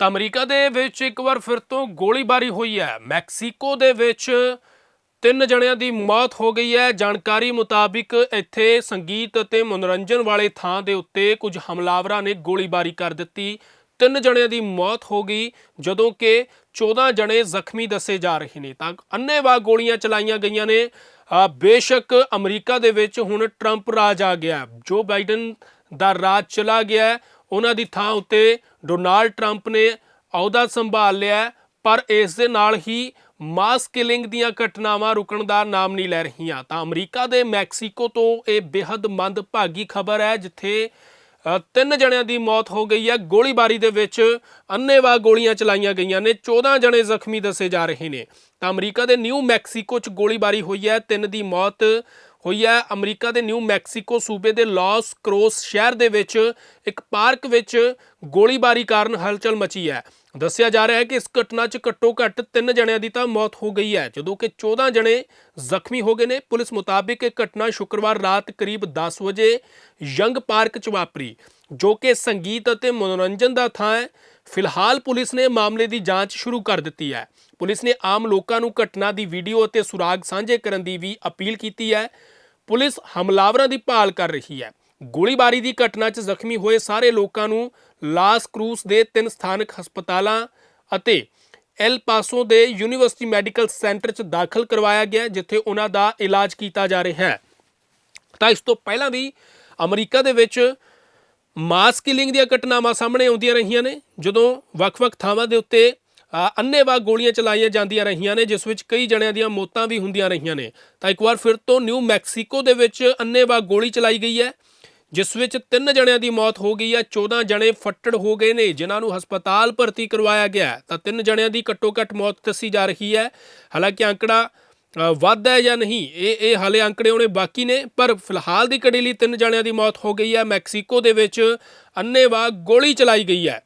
ਤਾਂ ਅਮਰੀਕਾ ਦੇ ਵਿੱਚ ਇੱਕ ਵਾਰ ਫਿਰ ਤੋਂ ਗੋਲੀਬਾਰੀ ਹੋਈ ਹੈ। ਮੈਕਸੀਕੋ ਦੇ ਵਿੱਚ ਤਿੰਨ ਜਣਿਆਂ ਦੀ ਮੌਤ ਹੋ ਗਈ ਹੈ। ਜਾਣਕਾਰੀ ਮੁਤਾਬਿਕ ਇੱਥੇ ਸੰਗੀਤ ਅਤੇ ਮਨੋਰੰਜਨ ਵਾਲੇ ਥਾਂ ਦੇ ਉੱਤੇ ਕੁਝ ਹਮਲਾਵਰਾਂ ਨੇ ਗੋਲੀਬਾਰੀ ਕਰ ਦਿੱਤੀ। ਤਿੰਨ ਜਣਿਆਂ ਦੀ ਮੌਤ ਹੋ ਗਈ, ਜਦੋਂ ਕਿ 14 ਜਣੇ ਜ਼ਖਮੀ ਦੱਸੇ ਜਾ ਰਹੇ ਨੇ। ਤਾਂ ਅੰਨੇਵਾਹ ਗੋਲੀਆਂ ਚਲਾਈਆਂ ਗਈਆਂ ਨੇ। ਬੇਸ਼ੱਕ ਅਮਰੀਕਾ ਦੇ ਵਿੱਚ ਹੁਣ ਟਰੰਪ ਰਾਜ ਆ ਗਿਆ। ਜੋ ਬਾਈਡਨ ਦਾ ਰਾਜ ਚਲਾ ਗਿਆ ਉਹਨਾਂ ਦੀ ਥਾਂ ਉੱਤੇ ਡੋਨਾਲਡ ਟਰੰਪ ਨੇ ਅਹੁਦਾ ਸੰਭਾਲ ਲਿਆ ਪਰ ਇਸ ਦੇ ਨਾਲ ਹੀ ਮਾਸ ਕਿਲਿੰਗ ਦੀਆਂ ਘਟਨਾਵਾਂ ਰੁਕਣ ਦਾ ਨਾਮ ਨਹੀਂ ਲੈ ਰਹੀਆਂ। ਤਾਂ ਅਮਰੀਕਾ ਦੇ ਮੈਕਸੀਕੋ ਤੋਂ ਇਹ ਬੇहद ਮੰਦਭਾਗੀ ਖਬਰ ਹੈ, ਜਿੱਥੇ ਤਿੰਨ ਜਣਿਆਂ ਦੀ ਮੌਤ ਹੋ ਗਈ ਹੈ। ਗੋਲੀਬਾਰੀ ਦੇ ਵਿੱਚ ਅੰਨੇਵਾਹ ਗੋਲੀਆਂ ਚਲਾਈਆਂ ਗਈਆਂ ਨੇ 14 ਜਣੇ ਜ਼ਖਮੀ ਦੱਸੇ ਜਾ ਰਹੇ ਨੇ। ਤਾਂ ਅਮਰੀਕਾ ਦੇ ਨਿਊ ਮੈਕਸੀਕੋ 'ਚ ਗੋਲੀਬਾਰੀ ਹੋਈ ਹੈ, ਤਿੰਨ ਦੀ ਮੌਤ ਹੋਈ ਹੈ। ਅਮਰੀਕਾ ਦੇ ਨਿਊ ਮੈਕਸੀਕੋ ਸੂਬੇ ਦੇ ਲਾਸ ਕਰੋਸ ਸ਼ਹਿਰ ਦੇ ਵਿੱਚ ਇੱਕ ਪਾਰਕ ਵਿੱਚ ਗੋਲੀਬਾਰੀ ਕਾਰਨ ਹਲਚਲ ਮਚੀ ਹੈ। ਦੱਸਿਆ ਜਾ ਰਿਹਾ ਹੈ ਕਿ ਇਸ ਘਟਨਾ 'ਚ ਘੱਟੋ ਘੱਟ ਤਿੰਨ ਜਣਿਆਂ ਦੀ ਤਾਂ ਮੌਤ ਹੋ ਗਈ ਹੈ, ਜਦੋਂ ਕਿ 14 ਜਣੇ ਜ਼ਖਮੀ ਹੋ ਗਏ ਨੇ। ਪੁਲਿਸ ਮੁਤਾਬਿਕ ਇਹ ਘਟਨਾ ਸ਼ੁੱਕਰਵਾਰ ਰਾਤ ਕਰੀਬ 10 ਵਜੇ ਯੰਗ ਪਾਰਕ 'ਚ ਵਾਪਰੀ, ਜੋ ਕਿ ਸੰਗੀਤ ਅਤੇ ਮਨੋਰੰਜਨ ਦਾ ਥਾਂ ਹੈ। ਫਿਲਹਾਲ ਪੁਲਿਸ ਨੇ ਮਾਮਲੇ ਦੀ ਜਾਂਚ ਸ਼ੁਰੂ ਕਰ ਦਿੱਤੀ ਹੈ। ਪੁਲਿਸ ਨੇ ਆਮ ਲੋਕਾਂ ਨੂੰ ਘਟਨਾ ਦੀ ਵੀਡੀਓ ਅਤੇ ਸੁਰਾਗ ਸਾਂਝੇ ਕਰਨ ਦੀ ਵੀ ਅਪੀਲ ਕੀਤੀ ਹੈ। ਪੁਲਿਸ ਹਮਲਾਵਰਾਂ ਦੀ ਭਾਲ ਕਰ ਰਹੀ ਹੈ। ਗੋਲੀਬਾਰੀ ਦੀ ਘਟਨਾ 'ਚ ਜ਼ਖਮੀ ਹੋਏ ਸਾਰੇ ਲੋਕਾਂ ਨੂੰ ਲਾਸ ਕਰੂਸ ਦੇ ਤਿੰਨ ਸਥਾਨਕ ਹਸਪਤਾਲਾਂ ਅਤੇ ਐਲ ਪਾਸੋ ਦੇ ਯੂਨੀਵਰਸਿਟੀ ਮੈਡੀਕਲ ਸੈਂਟਰ 'ਚ ਦਾਖਲ ਕਰਵਾਇਆ ਗਿਆ, ਜਿੱਥੇ ਉਹਨਾਂ ਦਾ ਇਲਾਜ ਕੀਤਾ ਜਾ ਰਿਹਾ ਹੈ। ਤਾਂ ਇਸ ਤੋਂ ਪਹਿਲਾਂ ਵੀ ਅਮਰੀਕਾ ਦੇ ਵਿੱਚ ਮਾਸ ਕਿਲਿੰਗ ਦੀਆਂ ਘਟਨਾਵਾਂ ਸਾਹਮਣੇ ਆਉਂਦੀਆਂ ਰਹੀਆਂ ਨੇ, ਜਦੋਂ ਵੱਖ-ਵੱਖ ਥਾਵਾਂ ਦੇ ਉੱਤੇ ਅ, ਗੋਲੀਆਂ ਚਲਾਈਆਂ ਜਾਂਦੀਆਂ ਰਹੀਆਂ ਨੇ ਜਿਸ ਵਿੱਚ ਕਈ ਜਣਿਆਂ ਦੀਆਂ ਮੌਤਾਂ ਵੀ ਹੁੰਦੀਆਂ ਰਹੀਆਂ ਨੇ। ਤਾਂ ਇੱਕ ਵਾਰ ਫਿਰ ਤੋਂ ਨਿਊ ਮੈਕਸੀਕੋ ਦੇ ਵਿੱਚ ਅੰਨ੍ਹੇਵਾਹ ਗੋਲੀ ਚਲਾਈ ਗਈ ਹੈ ਜਿਸ ਵਿੱਚ ਤਿੰਨ ਜਣਿਆਂ ਦੀ ਮੌਤ ਹੋ ਗਈ ਹੈ 14 ਜਣੇ ਫੱਟੜ ਹੋ ਗਏ ਨੇ ਜਿਨ੍ਹਾਂ ਨੂੰ ਹਸਪਤਾਲ ਭਰਤੀ ਕਰਵਾਇਆ ਗਿਆ ਤਾਂ ਤਿੰਨ ਜਣਿਆਂ ਦੀ ਘੱਟੋ ਘੱਟ ਮੌਤ ਦੱਸੀ ਜਾ ਰਹੀ ਹੈ। ਹਾਲਾਂਕਿ ਅੰਕੜਾ ਅ, ਵੱਧ ਹੈ ਜਾਂ ਨਹੀਂ ਇਹ ਇਹ ਹਾਲੇ ਅੰਕੜੇ ਹੋਣੇ ਬਾਕੀ ਨੇ ਪਰ ਫਿਲਹਾਲ ਦੀ ਘੜੀ ਲਈ ਤਿੰਨ ਜਣਿਆਂ ਦੀ ਮੌਤ ਹੋ ਗਈ ਹੈ। ਮੈਕਸੀਕੋ ਦੇ ਵਿੱਚ ਅੰਨ੍ਹੇਵਾਹ ਗੋਲੀ ਚਲਾਈ ਗਈ ਹੈ।